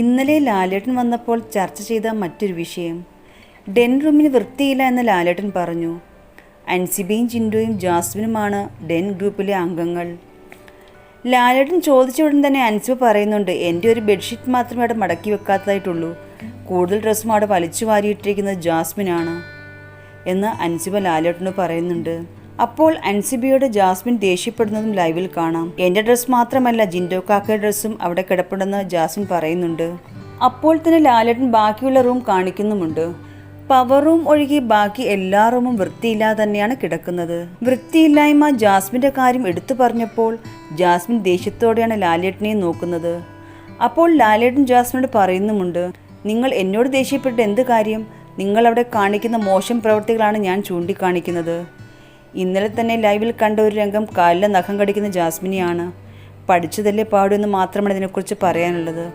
ഇന്നലെ ലാലേട്ടൻ വന്നപ്പോൾ ചർച്ച ചെയ്ത മറ്റൊരു വിഷയം. ഡെൻ റൂമിന് വൃത്തിയില്ല എന്ന് ലാലേട്ടൻ പറഞ്ഞു. അൻസിബയും ചിൻഡോയും ജാസ്മിനുമാണ് ഡെൻ ഗ്രൂപ്പിലെ അംഗങ്ങൾ. ലാലേട്ടൻ ചോദിച്ച ഉടൻ തന്നെ അൻസിബ പറയുന്നുണ്ട് എന്റെ ഒരു ബെഡ്ഷീറ്റ് മാത്രമേ അവിടെ മടക്കി വെക്കാത്തതായിട്ടുള്ളൂ. കൂടുതൽ ഡ്രസ്സും അവിടെ വലിച്ചു വാരിയിട്ടിരിക്കുന്നത് ജാസ്മിനാണ് എന്ന് അൻസിബ ലാലേട്ടന് പറയുന്നുണ്ട്. അപ്പോൾ അൻസിബിയോട് ജാസ്മിൻ ദേഷ്യപ്പെടുന്നതും ലൈവിൽ കാണാം. എന്റെ ഡ്രസ്സ് മാത്രമല്ല ജിൻഡോ കാക്കയുടെ ഡ്രസ്സും അവിടെ കിടപ്പുണ്ടെന്ന് ജാസ്മിൻ പറയുന്നുണ്ട്. അപ്പോൾ തന്നെ ലാലേട്ടൻ ബാക്കിയുള്ള റൂം കാണിക്കുന്നുമുണ്ട്. പവർ റൂം ഒഴികെ ബാക്കി എല്ലാ റൂമും വൃത്തിയില്ലാതെ തന്നെയാണ് കിടക്കുന്നത്. വൃത്തിയില്ലായ്മ ജാസ്മിന്റെ കാര്യം എടുത്തു പറഞ്ഞപ്പോൾ ജാസ്മിൻ ദേഷ്യത്തോടെയാണ് ലാലേട്ടനെ നോക്കുന്നത്. അപ്പോൾ ലാലേട്ടൻ ജാസ്മിനോട് പറയുന്നുമുണ്ട് നിങ്ങൾ എന്നോട് ദേഷ്യപ്പെട്ട് എന്ത് കാര്യം? നിങ്ങൾ അവിടെ കാണിക്കുന്ന മോശം പ്രവൃത്തികളാണ് ഞാൻ ചൂണ്ടിക്കാണിക്കുന്നത്. ഇന്നലെ തന്നെ ലൈവിൽ കണ്ട ഒരു രംഗം കാലിലെ നഖം കടിക്കുന്ന ജാസ്മിനിയാണ്. പഠിച്ചതല്ലേ പാടു എന്ന് മാത്രമാണ് ഇതിനെക്കുറിച്ച് പറയാനുള്ളത്.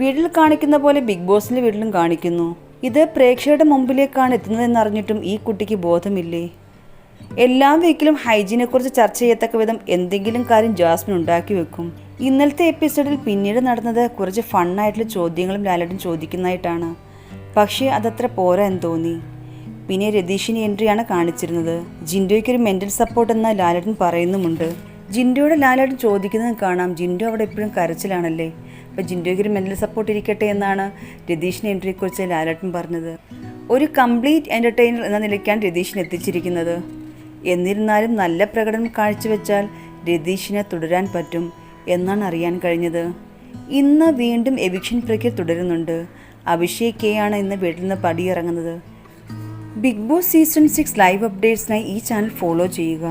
വീട്ടിൽ കാണിക്കുന്ന പോലെ ബിഗ് ബോസിന്റെ വീട്ടിലും കാണിക്കുന്നു. ഇത് പ്രേക്ഷകരുടെ മുമ്പിലേക്കാണ് എത്തുന്നതെന്ന് അറിഞ്ഞിട്ടും ഈ കുട്ടിക്ക് ബോധമില്ലേ? എല്ലാ വീക്കിലും ഹൈജീനെക്കുറിച്ച് ചർച്ച ചെയ്യത്തക്ക വിധം എന്തെങ്കിലും കാര്യം ജാസ്മിൻ ഉണ്ടാക്കി വെക്കും. ഇന്നലത്തെ എപ്പിസോഡിൽ പിന്നീട് നടന്നത് കുറച്ച് ഫണ്ണായിട്ടുള്ള ചോദ്യങ്ങളും ലാലേട്ടൻ ചോദിക്കുന്നതായിട്ടാണ്. പക്ഷേ അതത്ര പോരാ എന്ന് തോന്നി. പിന്നെ രതീഷിന് എൻട്രിയാണ് കാണിച്ചിരുന്നത്. ജിൻഡോയ്ക്ക് ഒരു മെന്റൽ സപ്പോർട്ട് എന്ന് ലാലേട്ടൻ പറയുന്നുമുണ്ട്. ജിൻഡോയുടെ ലാലേട്ടൻ ചോദിക്കുന്നത് കാണാം. ജിൻഡോ അവിടെ എപ്പോഴും കരച്ചിലാണല്ലേ? അപ്പോൾ ജിൻഡോയ്ക്ക് ഒരു മെന്റൽ സപ്പോർട്ട് ഇരിക്കട്ടെ എന്നാണ് രതീഷിന്റെ എൻട്രിയെക്കുറിച്ച് ലാലേട്ടൻ പറഞ്ഞത്. ഒരു കംപ്ലീറ്റ് എന്റർടൈനർ എന്ന നിലയ്ക്കാണ് രതീഷിന് എത്തിച്ചിരിക്കുന്നത്. എന്നിരുന്നാലും നല്ല പ്രകടനം കാഴ്ചവെച്ചാൽ രതീഷിനെ തുടരാൻ പറ്റും എന്നാണ് അറിയാൻ കഴിഞ്ഞത്. ഇന്ന് വീണ്ടും എവിക്ഷൻ പ്രക്രിയ തുടരുന്നുണ്ട്. അഭിഷേക് കെ ആണ് ഇന്ന് വീട്ടിൽ നിന്ന് പടിയിറങ്ങുന്നത്. Big Boss season six live അപ്ഡേറ്റ്സിനായി ഈ ചാനൽ ഫോളോ ചെയ്യുക.